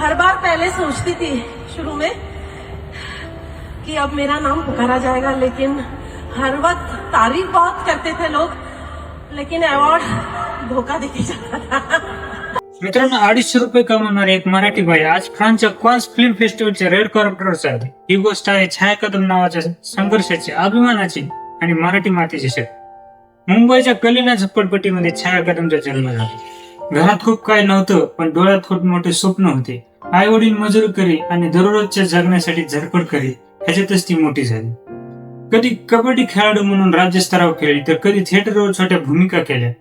हर बार पहले सोचती थी शुरू में कि अब मेरा नाम पुकारा जाएगा लेकिन हर वक्त तारीफ बहुत करते थे लोग लेकिन अवार्ड धोखा देके जाता था। मित्रांनो अडीचशे रुपये कमवणारी एक मराठी बाई आज फ्रान्सच्या क्वान्स फिल्म फेस्टिवलच्या रेड कॉर्पोरेटर आहे ही गोष्ट आहे छाया कदम नावाच्या संघर्षाची अभिमानाची आणि मराठी मातीची शक्ती. मुंबईच्या कलिना झप्पटपट्टीमध्ये छाया कदमचा जन्म झाला. घरात खूप काही नव्हतं पण डोळ्यात खूप मोठे स्वप्न होते. आई वडील मजूर करी आणि दररोजच्या जगण्यासाठी झडपड करी ह्याच्यातच ती मोठी झाली. कधी कबड्डी खेळाडू म्हणून राज्यस्तरावर खेळली तर कधी थिएटरवर छोट्या भूमिका केल्या.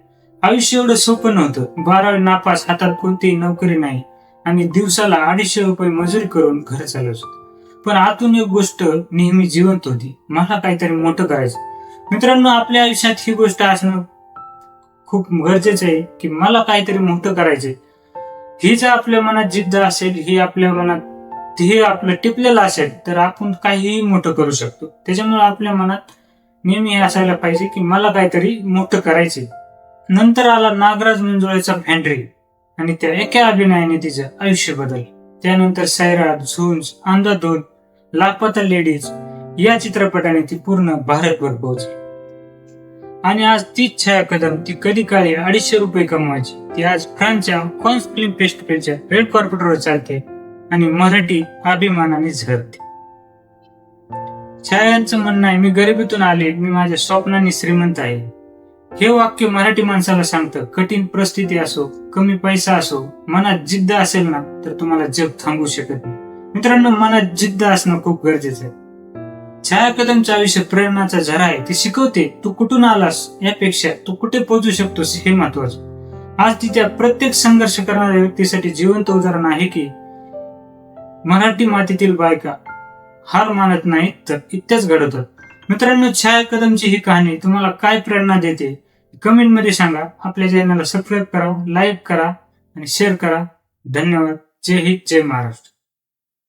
आयुष्य एवढं सोपं नव्हतं. बारावी नापास हातात कोणतीही नोकरी नाही. आणि दिवसाला अडीचशे रुपये मजुरी करून घर चालवत पण आतून एक गोष्ट नेहमी जिवंत होती. मला काहीतरी मोठं करायचं. मित्रांनो आपल्या आयुष्यात ही गोष्ट असणं खूप गरजेचं आहे की मला काहीतरी मोठं करायचंय. ही जर आपल्या मनात जिद्द असेल ही आपल्या मनात हे आपलं टिपलेलं असेल तर आपण काहीही मोठं करू शकतो. त्याच्यामुळे आपल्या मनात नेहमी हे असायला पाहिजे की मला काहीतरी मोठं करायचे नंतर आला नागराज मंजुळेचा फॅन्ड्री आणि त्या एका अभिनयाने तिचं आयुष्य बदल त्यानंतर सैराट झुंज अंधाधुन लापता लेडीज या चित्रपटाने ती पूर्ण भारतभर पोहोचली. आणि आज तीच छाया कदम ती कधी काळी अडीचशे रुपये कमवायची. ती आज फ्रान्सच्या कॉन्स फिल्म फेस्टिवलच्या रेड कॉर्पोरेटवर चालते आणि मराठी अभिमानाने झरते. छायांचं म्हणणं आहे मी गरिबीतून आले मी माझ्या स्वप्नाने श्रीमंत आहे. हे वाक्य मराठी माणसाला सांगतं कठीण परिस्थिती असो कमी पैसा असो मनात जिद्द असेल ना तर तुम्हाला जग थांबू शकत नाही. मित्रांनो मनात जिद्द असणं खूप गरजेचं आहे. छाया कदमचं आयुष्य प्रेरणाचा झरा आहे. ते शिकवते तू कुठून आलास? यापेक्षा तू कुठे पोहोचू शकतोस? हे महत्वाचं आज तिच्या प्रत्येक संघर्ष करणाऱ्या व्यक्तीसाठी जिवंत उदाहरण आहे की मराठी मातीतील बायका. हार मानत नाहीत तर इतक्याच घडवतात मित्रांनो छाया कदमची ही कहाणी तुम्हाला काय प्रेरणा देते? कमेंटमध्ये सांगा. आपल्या चॅनलला सबस्क्राईब करा लाईक करा आणि शेअर करा. धन्यवाद. जय हिंद जय महाराष्ट्र.